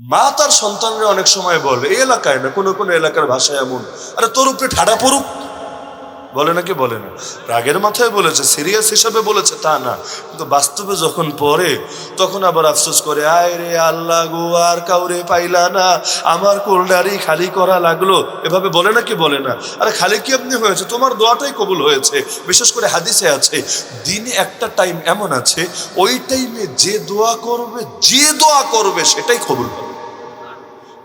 মা তার সন্তানরা অনেক সময় বলে, এই এলাকায় না, কোনো কোনো এলাকার ভাষায় এমন। আরে তোর উপরে ঠাডা পড়ুক। বলে নাকি? বলে না। রাগের মাথায় বলেছে সিরিয়াস হিসাবে বলেছে, তা না। কিন্তু বাস্তবে যখন পড়ে, তখন আবার আফসোস করে, আয় রে আল্লাহ গো, আর কাউরে পাইলা না। আমার কোল্ডারি খালি করা লাগল। এভাবে বলে নাকি? বলে না। আরে খালি কি আপনি হয়েছে? তোমার দোয়াটাই কবুল হয়েছে। বিশেষ করে হাদিসে আছে, দিনে একটা টাইম এমন আছে, ওই টাইমে যে দোয়া করবে, যে দোয়া করবে, সেটাই কবুল হবে।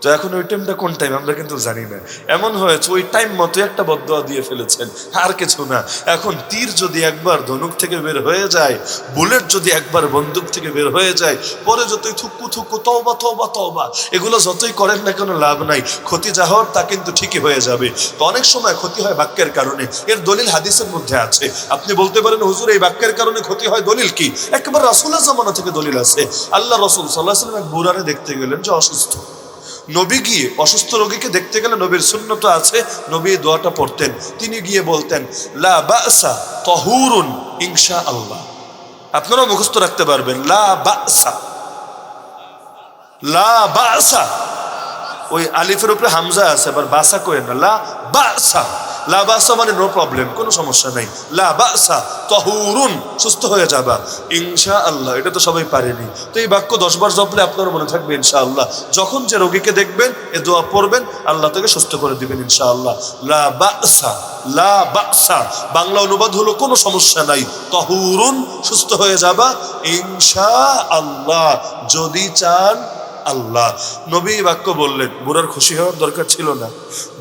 তো এখন ওই টাইমটা কোন টাইম আমরা কিন্তু জানি না। এমন হয়েছে, ওই টাইম মতো একটা বদয়া দিয়ে ফেলেছেন। আর কিছু না। এখন তীর যদি একবার ধনুক থেকে বের হয়ে যায়, বুলেট যদি একবার বন্দুক থেকে বের হয়ে যায়, পরে যতই থুকু থুকু, তওবা তওবা তওবা, এগুলো যতই করেন না কোনো লাভ নাই। ক্ষতি যা হওয়ার তা কিন্তু ঠিকই হয়ে যাবে। তো অনেক সময় ক্ষতি হয় বাক্যের কারণে। এর দলিল হাদিসের মধ্যে আছে। আপনি বলতে পারেন, হুজুর, এই বাক্যের কারণে ক্ষতি হয় দলিল কি? একেবারে রাসুলের জামানা থেকে দলিল আছে। আল্লাহ রসুল সাল্লাহ সাল্লাম এক বুড়ারে দেখতে গেলেন যে অসুস্থ। নবী গিয়ে অসুস্থ রোগীকে দেখতে গেলে নবীর শূন্যতা আছে, নবী দোয়াটা পড়তেন। তিনি গিয়ে বলতেন, লা বাসা তহুরুন ইনশা আল্লাহ আপনারা মুখস্থ রাখতে পারবেন, লা বাসা। লা বাসা। ওই আলিফের উপরে হামজা আছে আবার বাসা কয়ে না, লা বাসা। লা বাসা মানে নো প্রবলেম কোনো সমস্যা নাই। লা বাসা, তহুরুন, সুস্থ হয়ে যাবা। ইনশা আল্লাহ এটা তো সবাই পারেনি। তো এই বাক্য দশ বার জপলে আপনার মনে থাকবে ইনশা আল্লাহ যখন যে রোগীকে দেখবেন, এ দোয়া পড়বেন, আল্লাহ তাকে সুস্থ করে দিবেন ইনশা আল্লাহ লা বাসা লা বাসা, বাংলা অনুবাদ হলো কোনো সমস্যা নাই। তহুরুন, সুস্থ হয়ে যাবা। ইনশা আল্লাহ যদি চান আল্লাহ। নবী বাক্য বললেন, বুড়ার খুশি হওয়ার দরকার ছিল না।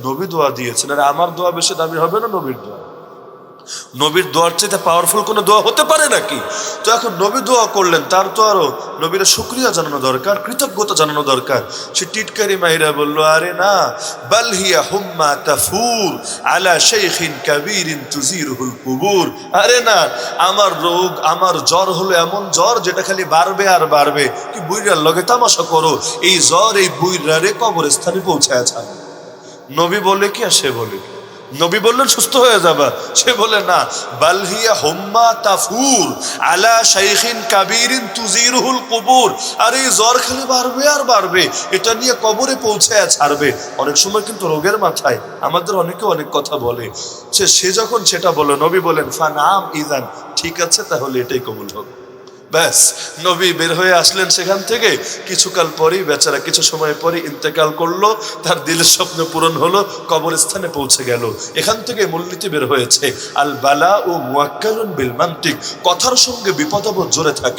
নবী দোয়া দিয়েছেন, আর আমার দোয়া বেশি দামি হবে না নবীর দোয়া? নবীর দোয়ার চাইতে পাওয়ারফুল কোনো দোয়া হতে পারে নাকি? তো এখন নবী দোয়া করলেন, তার তো আরও নবীরা শুক্রিয়া জানানো দরকার, কৃতজ্ঞতা জানানো দরকার। সে টিটকারি মাইরা বলল, আরে না বালহিয়া হুম্মা তাফুর আলা শেখিন কাবিরিন তুজিরুল কুবুর। আরে না, আমার রোগ, আমার জ্বর হলো এমন জ্বর যেটা খালি বাড়বে আর বাড়বে। কি বুইরার লগে তামাশা করো? এই জ্বর এই বুইরারে কবরস্থানে পৌঁছায় ছাড়ে। নবী বলে কি আর সে বলে কি? নবী বললেন, সুস্থ হয়ে যাবা। সে বলে, না। বালহিয়া হোম্মা তাফুর আলা শাইখিন কাবিরিন তুজিরুল কবুর। আর, এই জ্বর খালি বাড়বে আর বাড়বে। এটা নিয়ে কবরে পৌঁছায় ছাড়বে। অনেক সময় কিন্তু রোগের মাথায় আমাদের অনেকে অনেক কথা বলে। সে সে যখন সেটা বলে, নবী বলেন, ফানাম ইজান ঠিক আছে, তাহলে এটাই কবুল হবে। ব্যাস, নবী বের হয়ে আসলেন সেখান থেকে। কিছুকাল পরেই বেচারা কিছু সময় পরে ইন্তেকাল করল, তার দিলের স্বপ্ন পূরণ হলো, কবরস্থানে পৌঁছে গেল। এখান থেকে মূলনীতি বের হয়েছে আল বালা ও মুয়াক্কালুন বিল মান্তিক। কথার সঙ্গে বিপদাবদ জোরে থাকে।